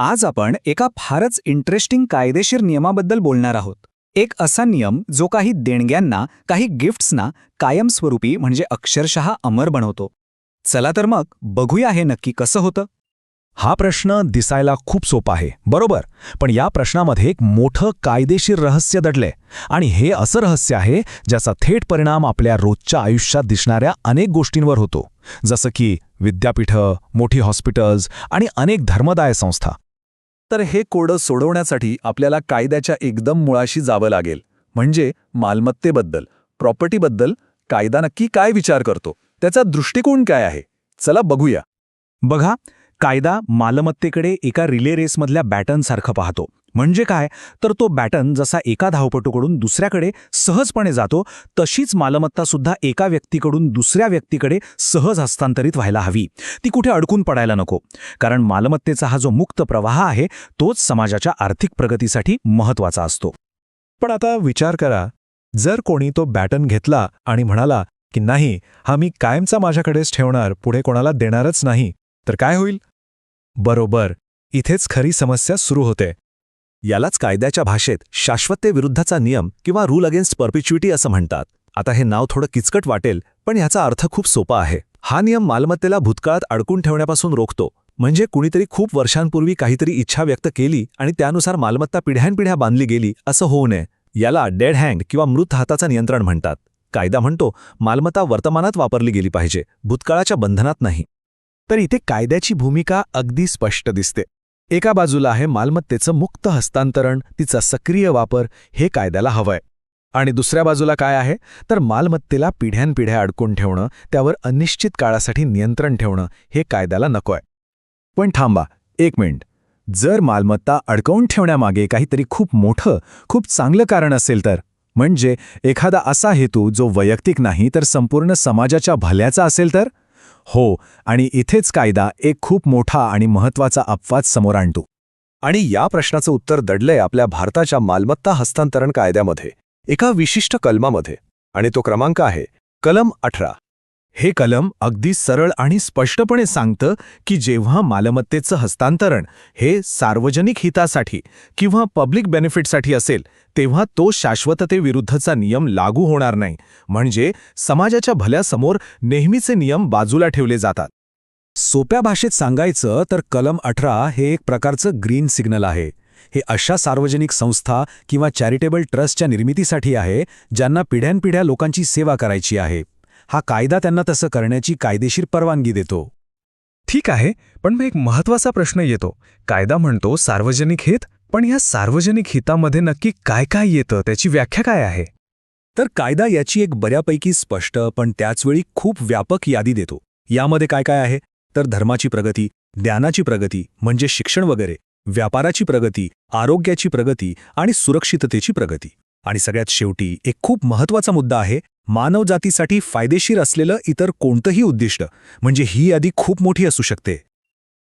आज आपण एका फारच इंटरेस्टिंग कायदेशीर नियमाबद्दल बोलणार आहोत. एक असा नियम जो काही देणग्यांना काही गिफ्ट्सना कायमस्वरूपी म्हणजे अक्षरशः अमर बनवतो. चला तर मग बघूया हे नक्की कसं होतं. हा प्रश्न दिसायला खूप सोपा आहे बरोबर? पण या प्रश्नामध्ये एक मोठं कायदेशीर रहस्य दडलंय. आणि हे असं रहस्य आहे ज्याचा थेट परिणाम आपल्या रोजच्या आयुष्यात दिसणाऱ्या अनेक गोष्टींवर होतो. जसं की विद्यापीठं मोठी हॉस्पिटल्स आणि अनेक धर्मदाय संस्था. तर हे कोडं सोडवण्यासाठी आपल्याला कायद्याच्या एकदम मुळाशी जावं लागेल. म्हणजे मालमत्तेबद्दल प्रॉपर्टीबद्दल कायदा नक्की काय विचार करतो त्याचा दृष्टिकोन काय आहे? चला बघूया. बघा कायदा मालमत्तेकडे एका रिले रेसमधल्या बॅटनसारखं पाहतो. म्हणजे काय? तर तो बॅटन जसा एका धावपटूकडून दुसऱ्याकडे सहजपणे जातो तशीच मालमत्ता सुद्धा एका व्यक्तीकडून दुसऱ्या व्यक्तीकडे सहज हस्तांतरित व्हायला हवी. ती कुठे अडकून पडायला नको. कारण मालमत्तेचा हा जो मुक्त प्रवाह आहे तोच समाजाच्या आर्थिक प्रगतीसाठी महत्त्वाचा असतो. पण आता विचार करा जर कोणी तो बॅटन घेतला आणि म्हणाला की नाही हा मी कायमचा माझ्याकडेच ठेवणार पुढे कोणाला देणारच नाही तर काय होईल? बरोबर इथेच खरी समस्या सुरू होते. यालाच कायद्याच्या भाषेत शाश्वततेविरुद्धचा नियम किंवा रूल अगेन्स्ट परपिच्युइटी असं म्हणतात. आता हे नाव थोडं किचकट वाटेल पण ह्याचा अर्थ खूप सोपा आहे. हा नियम मालमत्तेला भूतकाळात अडकून ठेवण्यापासून रोखतो. म्हणजे कुणीतरी खूप वर्षांपूर्वी काहीतरी इच्छा व्यक्त केली आणि त्यानुसार मालमत्ता पिढ्यानपिढ्या बांधली गेली असं होऊ नये. याला डेड हँड किंवा मृत हाताचं नियंत्रण म्हणतात. कायदा म्हणतो मालमत्ता वर्तमानात वापरली गेली पाहिजे भूतकाळाच्या बंधनात नाही. तर इथे कायद्याची भूमिका अगदी स्पष्ट दिसते. एका बाजूला आहे मालमत्तेचं मुक्त हस्तांतरण तिचा सक्रिय वापर हे कायद्याला हवंय. आणि दुसऱ्या बाजूला काय आहे? तर मालमत्तेला पिढ्यानपिढ्या अडकून ठेवणं त्यावर अनिश्चित काळासाठी नियंत्रण ठेवणं हे कायद्याला नकोय. पण थांबा एक मिनिट. जर मालमत्ता अडकवून ठेवण्यामागे काहीतरी खूप मोठं खूप चांगलं कारण असेल तर? म्हणजे एखादा असा हेतू जो वैयक्तिक नाही तर संपूर्ण समाजाच्या भल्याचा असेल तर? हो आणि इथेच कायदा एक खूप मोठा आणि महत्त्वाचा अपवाद समोर आणतो. आणि या प्रश्नाचं उत्तर दडलंय आपल्या भारताच्या मालमत्ता हस्तांतरण कायद्यामध्ये एका विशिष्ट कलमामध्ये. आणि तो क्रमांक आहे कलम अठरा. हे कलम अगदी सरळ आणि स्पष्टपणे सांगतं की जेव्हा मालमत्तेचं हस्तांतरण हे सार्वजनिक हितासाठी किंवा पब्लिक बेनिफिटसाठी असेल तेव्हा तो शाश्वततेविरुद्धचा नियम लागू होणार नाही. म्हणजे समाजाच्या भल्यासमोर नेहमीचे नियम बाजूला ठेवले जातात. सोप्या भाषेत सांगायचं तर कलम अठरा हे एक प्रकारचं ग्रीन सिग्नल आहे. हे अशा सार्वजनिक संस्था किंवा चॅरिटेबल ट्रस्टच्या निर्मितीसाठी आहे ज्यांना पिढ्यानपिढ्या लोकांची सेवा करायची आहे. हा कायदा त्यांना तसं करण्याची कायदेशीर परवानगी देतो. ठीक आहे पण मग एक महत्त्वाचा प्रश्न येतो. कायदा म्हणतो सार्वजनिक हित पण या सार्वजनिक हितामध्ये नक्की काय काय येतं त्याची व्याख्या काय आहे? तर कायदा याची एक बऱ्यापैकी स्पष्ट पण त्याचवेळी खूप व्यापक यादी देतो. यामध्ये काय काय आहे? तर धर्माची प्रगती ज्ञानाची प्रगती म्हणजे शिक्षण वगैरे व्यापाराची प्रगती आरोग्याची प्रगती आणि सुरक्षिततेची प्रगती. आणि सगळ्यात शेवटी एक खूप महत्त्वाचा मुद्दा आहे मानवजातीसाठी फायदेशीर असलेलं इतर कोणतंही उद्दिष्ट म्हणजे ही यादी खूप मोठी असू शकते.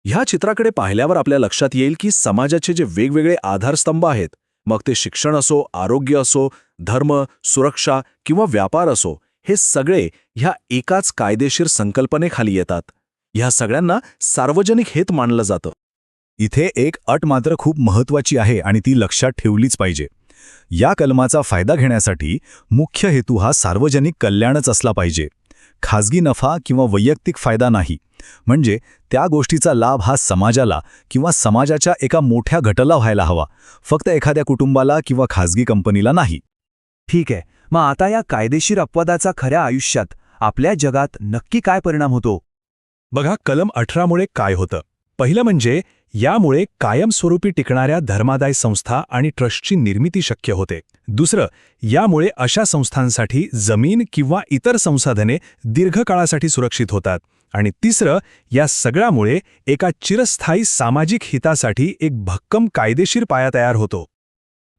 ह्या चित्राकडे पाहिल्यावर आपल्या लक्षात येईल की समाजाचे जे वेगवेगळे आधारस्तंभ आहेत मग ते शिक्षण असो आरोग्य असो धर्म सुरक्षा किंवा व्यापार असो हे सगळे ह्या एकाच कायदेशीर संकल्पनेखाली येतात. ह्या सगळ्यांना सार्वजनिक हेत मानलं जातं. इथे एक अट मात्र खूप महत्वाची आहे आणि ती लक्षात ठेवलीच पाहिजे. या कलमाचा फायदा घेण्यासाठी मुख्य हेतू हा सार्वजनिक कल्याणच असला पाहिजे. खाजगी नफा किंवा वैयक्तिक फायदा नाही. म्हणजे त्या गोष्टीचा लाभ हा समाजाला किंवा समाजाच्या एका मोठ्या गटाला व्हायला हवा. फक्त एखाद्या कुटुंबाला किंवा खाजगी कंपनीला नाही. ठीक आहे. मग आता या कायदेशीर अपवादाचा खऱ्या आयुष्यात आपल्या जगात नक्की काय परिणाम होतो? बघा कलम अठरामुळे काय होतं? पहिलं म्हणजे यामुळे कायमस्वरूपी टिकणाऱ्या धर्मादाय संस्था आणि ट्रस्टची निर्मिती शक्य होते. दुसरं यामुळे अशा संस्थांसाठी जमीन किंवा इतर संसाधने दीर्घकाळासाठी सुरक्षित होतात. आणि तिसरं या सगळ्यामुळे एका चिरस्थायी सामाजिक हितासाठी एक भक्कम कायदेशीर पाया तयार होतो.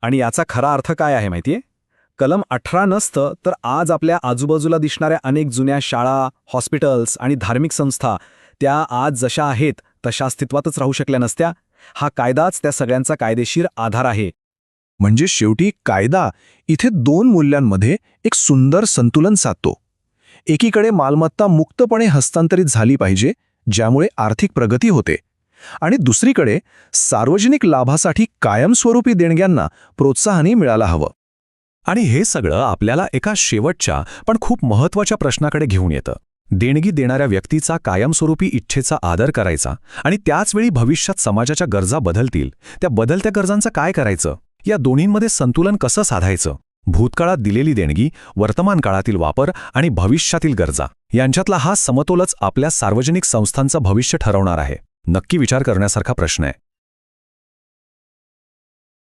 आणि याचा खरा अर्थ काय आहे माहितीये? कलम अठरा नसतं तर आज आपल्या आजूबाजूला दिसणाऱ्या अनेक जुन्या शाळा हॉस्पिटल्स आणि धार्मिक संस्था त्या आज जशा आहेत तशा अस्तित्वातच राहू शकल्या नसत्या हा कायदाच त्या सगळ्यांचा कायदेशीर आधार आहे. म्हणजे शेवटी कायदा इथे दोन मूल्यांमध्ये एक सुंदर संतुलन साधतो. एकीकडे मालमत्ता मुक्तपणे हस्तांतरित झाली पाहिजे ज्यामुळे आर्थिक प्रगती होते. आणि दुसरीकडे सार्वजनिक लाभासाठी कायमस्वरूपी देणग्यांना प्रोत्साहनही मिळायला हवं. आणि हे सगळं आपल्याला एका शेवटच्या पण खूप महत्त्वाच्या प्रश्नाकडे घेऊन येतं. देणगी देणाऱ्या व्यक्तीचा कायमस्वरूपी इच्छेचा आदर करायचा आणि त्याचवेळी भविष्यात समाजाच्या गरजा बदलतील. त्या बदलत्या गरजांचं काय करायचं? या दोन्हींमध्ये संतुलन कसं साधायचं? भूतकाळात दिलेली देणगी वर्तमान काळातील वापर आणि भविष्यातील गरजा यांच्यातला हा समतोलच आपल्या सार्वजनिक संस्थांचं भविष्य ठरवणार आहे. नक्की विचार करण्यासारखा प्रश्न आहे.